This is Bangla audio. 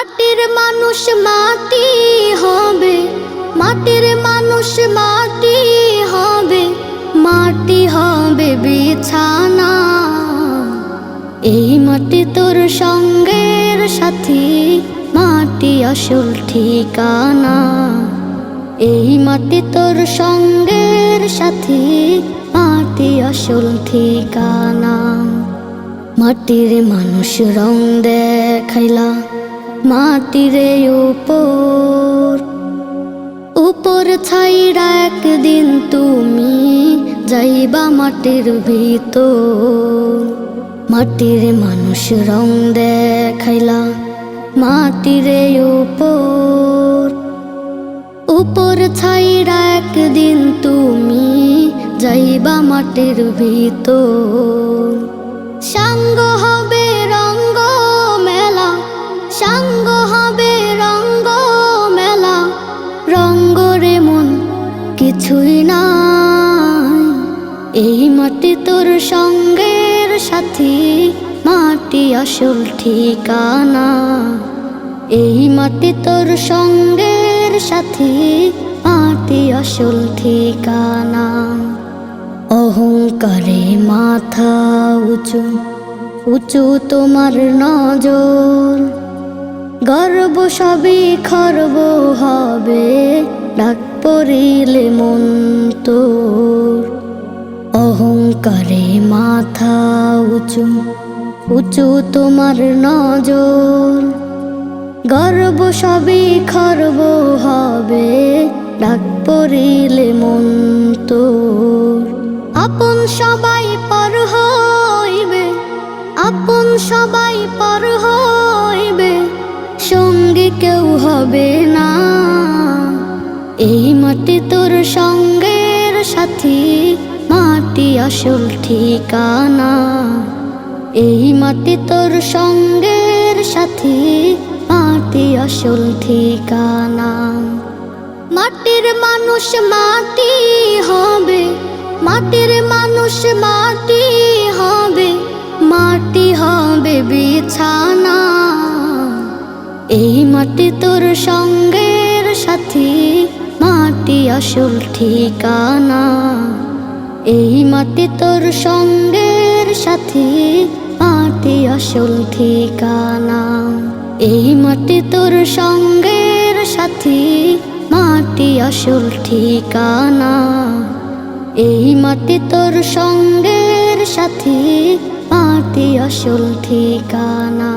মাটির মানুষ মাটি হবে, মাটির মানুষ মাটি হবে মাটি হবে বিছানা। এই মাটি তোর সঙ্গের সাথী, মাটি আসল ঠিকানা। এই মাটি তোর সঙ্গের সাথী, মাটি আসল ঠিকানা। মাটির মানুষ রং দেখাইলা মাটির উপর উপর ছাইরা একদিন তুমি যাইবা মাটির ভিতর। মাটির মানুষ রং দেখাইলা মাটির উপর উপর ছাইরা একদিন তুমি যাইবা মাটির ভিতর। সাঙ্গ এই মাটি তোর সঙ্গের সাথী মাটি আসল ঠিকানা। এই মাটি তোর সঙ্গের সাথী মাটি আসল ঠিকানা। অহংকারে মাথা উঁচু উঁচু তোমার নজর। গর্ব সবই খর্ব হবে, ডাক পড়িলে মন তোর। অহংকারে মাথা উঁচু উঁচু তোমার নজর। গর্ব সবই খর্ব হবে ডাক পড়িলে মন তোর। আপন সবাই পর হইবে, আপন সবাই পর হইবে, সঙ্গে কেউ হবে না। এই মাটি তোর মাটি আসল ঠিকানা। এই মাটি তোর সঙ্গের সাথী, মাটি আসল ঠিকানা। মাটির মানুষ মাটি হবে, মাটির মানুষ মাটি হবে মাটি হবে বিছানা। এই মাটি তোর সঙ্গের সাথী, মাটি আসল ঠিকানা। মাটি তোর সঙ্গের সাথী মাটি আসল ঠিকানা। এই মাটি তোর সঙ্গের সাথী মাটি আসল ঠিকানা। এই মাটি তোর সঙ্গের সাথী মাটি আসল ঠিকানা।